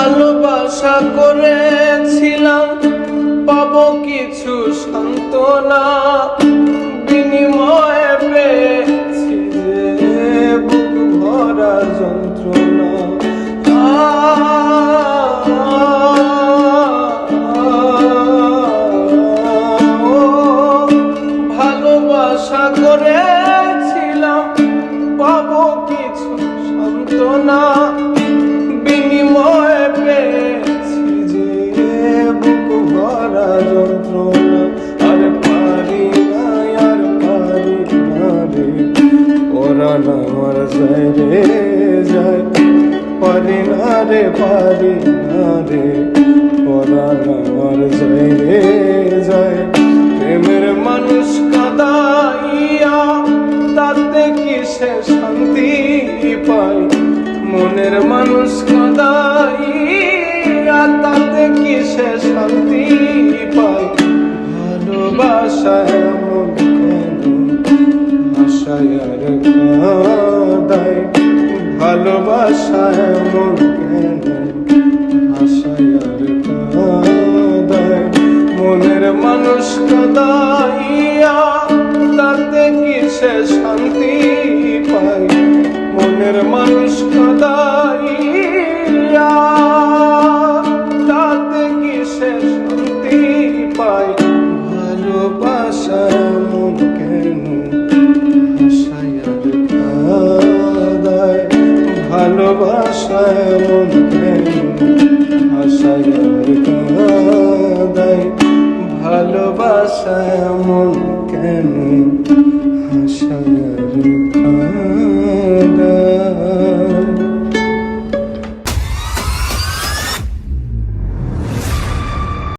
ভালোবাসা করেছিলাম, পাব কিছু সান্ত্বনা বিনিময়ে পেয়েছি বুক ভরা যন্ত্রণা। ভালোবাসা করেছিলাম, পাব কিছু সান্ত্বনা আর পারি না আর পারি না রে ওরা না আমার যায় রে যায় পারি না রে পারি না রে যায় রে মানুষ কাদাইয়া তাতে কিসে শান্তি পাই মনের মানুষ কাদাইয়া তাতে কিসে শান্তি ভালোবাসায় এমন আশায় আর কাদাই ভালোবাসায় এমন আশায় আর কাদাই মনের মানুষ কাদাইয়া তাতে কিসে শান্তি পাই? মনের মানুষ কাদাইয়া তাতে কিসে শান্তি পাই? মন কেন? আশায় আর কাদায় ভালোবাসা মন কেন? আশায় আর কাদায় ভালোবাসা মন কেন? আশায় কাদায়।